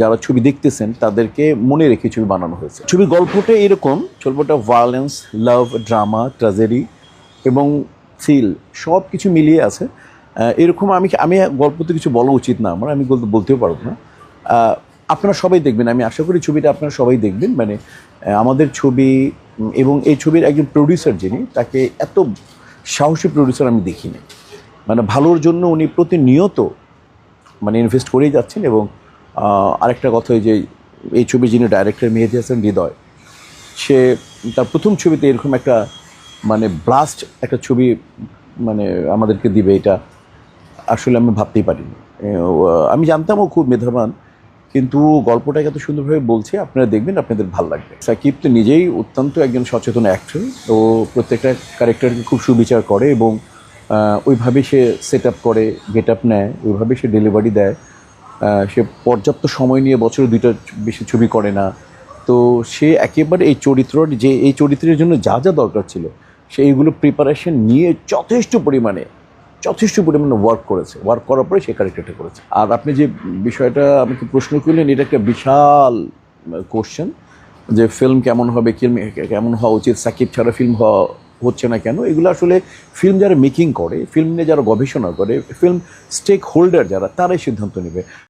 যারা ছবি দেখতেছেন, তাদেরকে মনে রেখে ছবি বানানো হয়েছে। ছবির গল্পটা এরকম, গল্পটা ভায়োলেন্স লাভ ড্রামা ট্র্যাজেডি এবং থ্রিল সব কিছু মিলিয়ে আছে। এরকম আমি আমি গল্পতে কিছু বলা উচিত না আমার, আমি বলতে বলতেও পারব না। আপনারা সবাই দেখবেন, আমি আশা করি ছবিটা আপনারা সবাই দেখবেন। মানে আমাদের ছবি এবং এই ছবির একজন প্রডিউসার যিনি, তাকে এত সাহসী প্রডিউসার আমি দেখিনি। মানে ভালোর জন্য উনি প্রতিনিয়ত মানে ইনভেস্ট করেই যাচ্ছেন এবং আরেকটা কথা যে এই ছবি যিনি ডাইরেক্টর মেহেদি হাসান হৃদয়, সে তার প্রথম ছবিতে এরকম একটা মানে ব্লাস্ট একটা ছবি মানে আমাদেরকে দিবে, এটা আসলে আমি ভাবতেই পারিনি। আমি জানতাম ও খুব মেধাবান, কিন্তু গল্পটাকে এত সুন্দরভাবে বলছে, আপনারা দেখবেন আপনাদের ভালো লাগবে। সাকিব তো নিজেই অত্যন্ত একজন সচেতন অ্যাক্টর ও প্রত্যেকটা ক্যারেক্টারকে খুব সুবিচার করে এবং ওইভাবে সে সেট আপ করে গেট আপ নেয়, ওইভাবে সে ডেলিভারি দেয়। সে পর্যাপ্ত সময় নিয়ে বছরে দুইটা বেশি ছবি করে না। তো সে একেবারে এই চরিত্র যে, এই চরিত্রের জন্য যা যা দরকার ছিল, সেইগুলো প্রিপারেশন নিয়ে যথেষ্ট পরিমাণে যথেষ্ট পরিমাণে ওয়ার্ক করেছে। ওয়ার্ক করার পরে সে ক্যারেক্টারটা করেছে। আর আপনি যে বিষয়টা আমাকে প্রশ্ন করলেন, এটা একটা বিশাল কোশ্চেন যে ফিল্ম কেমন হবে, কেম- কেমন হওয়া উচিত, সাকিব ছাড়া ফিল্ম হওয়া হচ্ছে না কেন? এগুলো আসলে ফিল্ম যারা মেকিং করে ফিল্ম নিয়ে যারা গবেষণা করে ফিল্ম স্টেক হোল্ডার যারা, তারাই সিদ্ধান্ত নেবে।